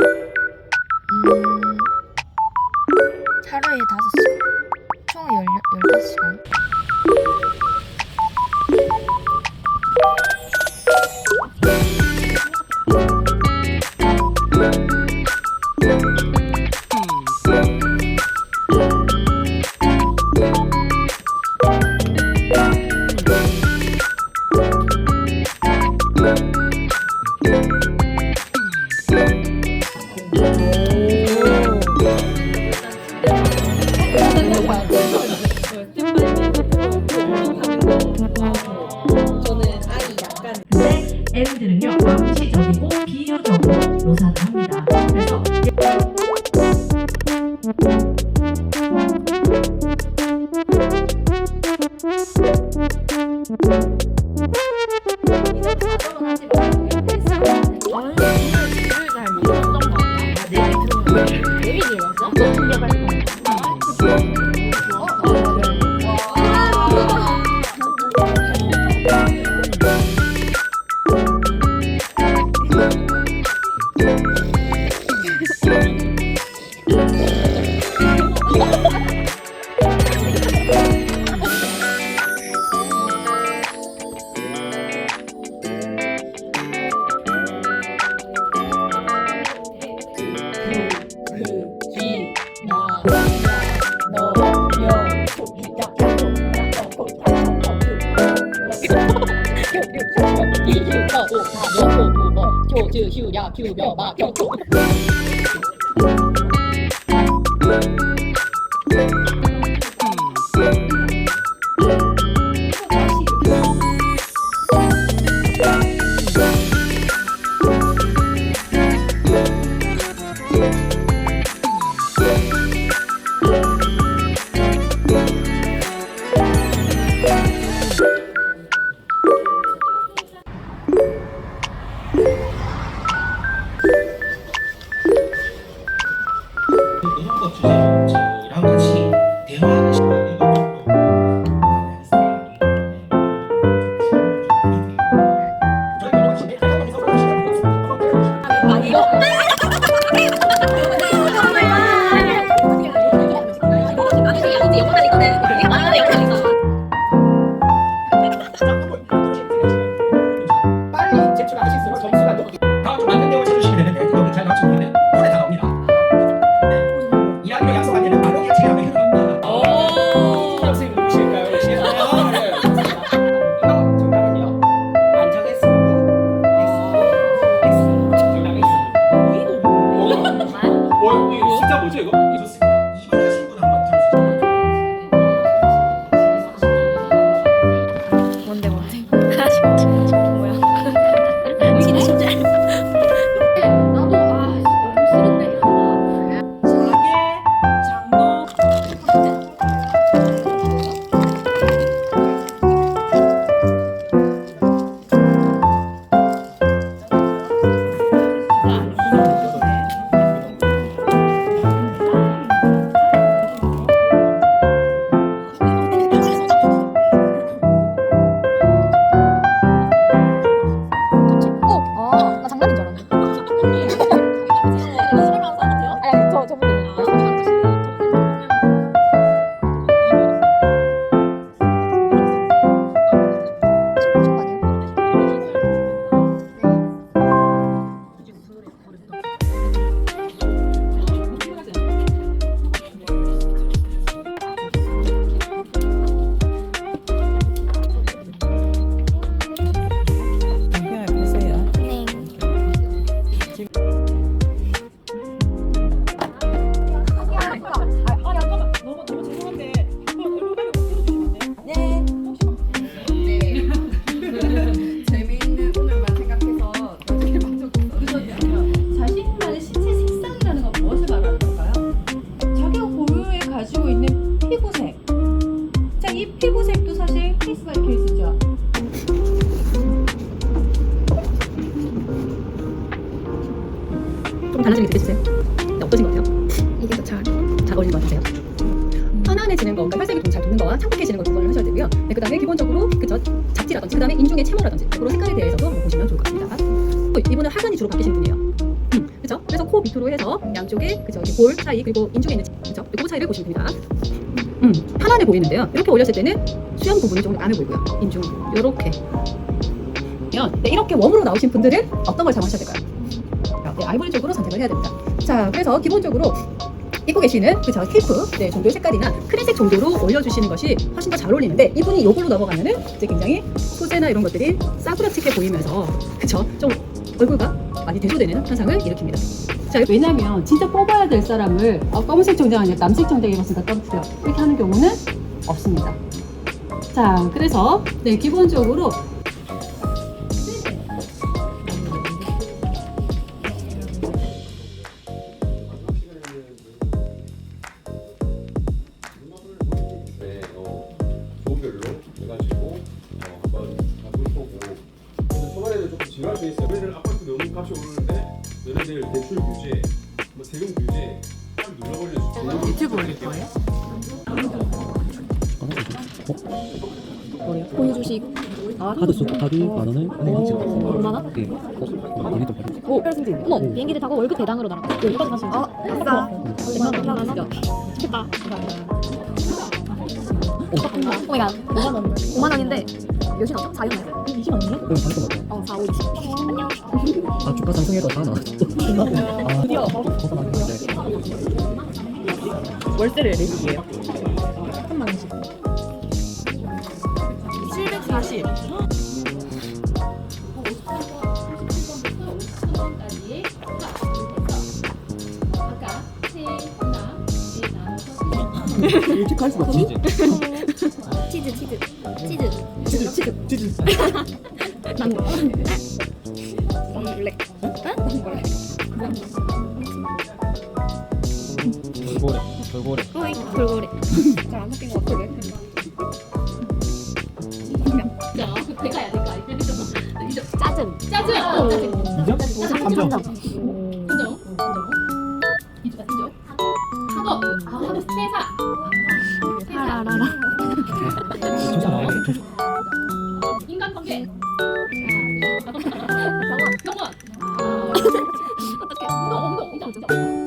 음, 하루에 5시간. 총 15시간. 잘 모르는 것 같아. 내일 들어오는 就就就要就要，就就。 빨리 달라진 게 느껴지세요? 네, 어떠신 것 같아요? 이게 더 잘. 잘 어울리는 것 같으세요? 편안해지는 거, 그러니까 혈색이 좀잘 도는 거와 창백해지는 걸 구분을 하셔야 되고요. 네, 그다음에 기본적으로 그죠 잡티라든지 그다음에 인중의 채모라든지 그런 색깔에 대해서도 한번 보시면 좋을 것 같습니다. 또 이분은 하관이 주로 바뀌시는 분이에요. 음, 그죠? 그래서 코 밑으로 해서 양쪽에 그죠? 이볼 사이 그리고 인중에 있는 그죠? 그 사이를 보시면 됩니다. 음, 편안해 보이는데요. 이렇게 올렸을 때는 수영 부분이 조금 나눠 보이고요. 인중 이렇게. 네, 이렇게 웜으로 나오신 분들은 어떤 걸 사용하셔야 될까요? 네, 아이보리 쪽으로 선택을 해야 됩니다. 자, 그래서 기본적으로 입고 계시는 그저 케이프 네, 정도의 색깔이나 크림색 정도로 올려주시는 것이 훨씬 더 잘 어울리는데 이분이 이걸로 넘어가면은 이제 굉장히 소재나 이런 것들이 싸구려치게 보이면서 그쵸 좀 얼굴과 많이 대조되는 현상을 일으킵니다. 자, 왜냐면 진짜 뽑아야 될 사람을 어, 검은색 정장 아니라 남색 정장 입었으니까 떨어뜨려 이렇게 하는 경우는 없습니다. 자, 그래서 네 기본적으로 지루할 수 있어요. 너네들 아파트 너무 값이 오르는데 너네들 대출 규제, 뭐 세금 규제 딱 눌러버릴 수 유튜브 올릴 거예요? 공유 주식. 카드 수 카드 만 원을 얼마나? 네. 어, 이게 더 빠르지. 어머 비행기를 타고 월급 대당으로 나랑 여기까지 가시면 아 아싸 100만 원 100만 원. 좋겠다 오마이갓. 5만 원. 5만 원인데 몇이 나죠? 4년 나요? 20만 원이요? 그럼 다른 거 같아. 어 4, 5, 20 안녕 아 주가 상승해도 다 나와. 아 드디어 거서 많이 했는데. 월세를 내주세요. 740 일찍 갈 수가 없지. 치즈 치즈 치즈 치즈 치즈 돌고래. 돌고래. 어이 돌고래 잘안 섞인 것 같아 야 대가야 대가 짜증 짜증 어, 짜증 감정. 감정 인정 인정 인정 학업 아 회사 라라라 조사 나와. 인간관계 어떻게 운동 운동 운동 운동